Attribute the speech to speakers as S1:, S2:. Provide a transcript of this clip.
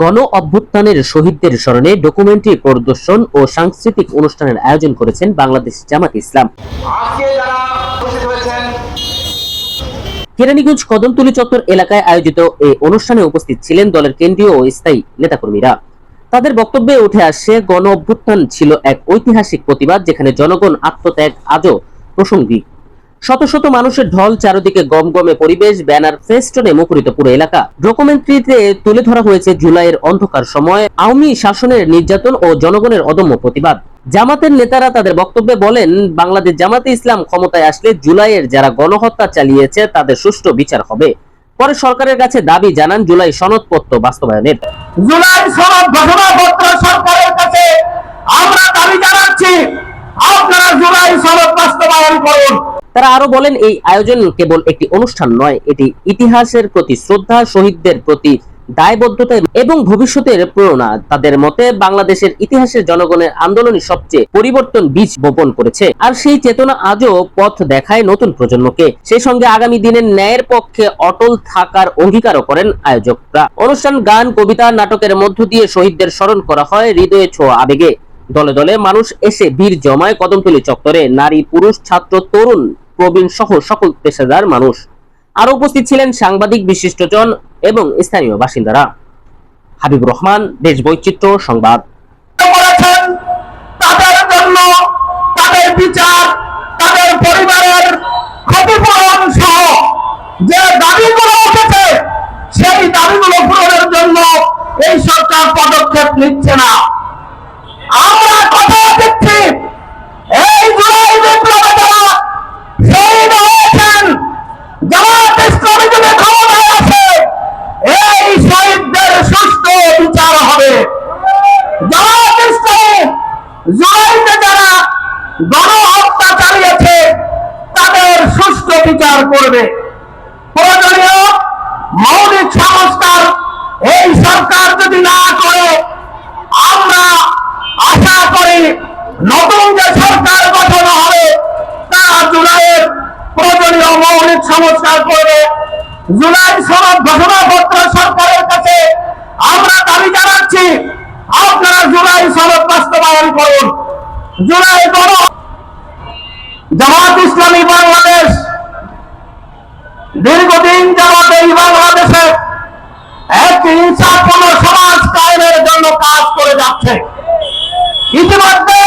S1: গণ অভ্যুত্থানের শহীদদের স্মরণে ডকুমেন্টারি প্রদর্শন ও সাংস্কৃতিক অনুষ্ঠানের আয়োজন করেছেন বাংলাদেশ জামাত ইসলাম। কেরানীগঞ্জ কদমতলী চত্বর এলাকায় আয়োজিত এই অনুষ্ঠানে উপস্থিত ছিলেন দলের কেন্দ্রীয় ও স্থায়ী নেতাকর্মীরা। তাদের বক্তব্যে উঠে আসছে গণ অভ্যুত্থান ছিল এক ঐতিহাসিক প্রতিবাদ যেখানে জনগণ আত্মত্যাগ আজও প্রসঙ্গিক শত শত মানুষের ঢল চারদিকে গমগমে পরিবেশ, ব্যানার, ফেস্টনে মুখরিত পুরো এলাকা। ডকুমেন্টারিতে তুলে ধরা হয়েছে জুলাইয়ের অন্ধকার সময়, আওয়ামী শাসনের নির্যাতন ও জনগণের অদম্য প্রতিবাদ। জামাতের নেতারা তাদের বক্তব্যে বলেন, বাংলাদেশ জামাতে ইসলাম ক্ষমতায় আসলে জুলাইয়ের যারা গণহত্যা চালিয়েছে, তাদের সুষ্ঠু বিচার হবে। পরে সরকারের কাছে দাবি জানান জুলাই সনদপত্র বাস্তবায়নের।
S2: জুলাই সনদ ঘোষণাপত্র সরকারের কাছে আমরা দাবি জানাচ্ছি, আপনারা জুলাই সনদ করুন।
S1: তারা আরও বলেন, এই আয়োজন কেবল একটি অনুষ্ঠান নয়, এটি ইতিহাসের প্রতি শ্রদ্ধা, শহীদদের প্রতি দায়বদ্ধতা এবং ভবিষ্যতের প্রেরণা। তাদের মতে, বাংলাদেশের ইতিহাসের জনগণের সবচেয়ে পরিবর্তন বীজ বপন করেছে। আর সেই চেতনা আজও পথ দেখায় নতুন প্রজন্মকে। সেই সঙ্গে আগামী দিনের ন্যায়ের পক্ষে অটল থাকার অঙ্গীকারও করেন আয়োজকরা। অনুষ্ঠান, গান, কবিতা, নাটকের মধ্য দিয়ে শহীদদের স্মরণ করা হয় হৃদয়ে ছোঁয়া আবেগে। দলে দলে মানুষ এসে বীর জমায় কদমতলী চত্বরে। নারী, পুরুষ, ছাত্র, তরুণ, প্রবীণ সহ সকল পেশাদার মানুষ। আরও উপস্থিত ছিলেন সাংবাদিক বিশিষ্টজন এবং স্থানীয় বাসিন্দারা। হাবিব রহমান, দেশ বৈচিত্র্য, সংবাদ।
S2: সেই দাবিগুলো পূরণের জন্য এই সরকার পদক্ষেপ নিচ্ছে না। আমরা কথা দিচ্ছি। এই জুলাই বিপ্লবে যারা শহীদ হয়েছেন জামাত ইসলামী যদি ক্ষমতায় আছে, এই শহীদদের সুস্থ বিচার হবে। জামাত ইসলামী জুলাইতে যারা গণহত্যা চালিয়েছে, তাদের সুষ্ঠু বিচার করবে। নতুন যে সরকার গঠন হবে, তারা জুলাইয়ের প্রয়োজনীয় মৌলিক সংস্কার করবে। জুলাই সনদ ঘোষণাপত্র সরকারের কাছে আমরা দাবি জানাচ্ছি, আপনারা জুলাই সনদ বাস্তবায়ন করুন। জুলাই গণ জামাত ইসলামী বাংলাদেশ, দীর্ঘদিন যাবত এই বাংলাদেশে একটি ইনসাফপূর্ণ সমাজ কায়েমের জন্য কাজ করে যাচ্ছে। ইতিমধ্যে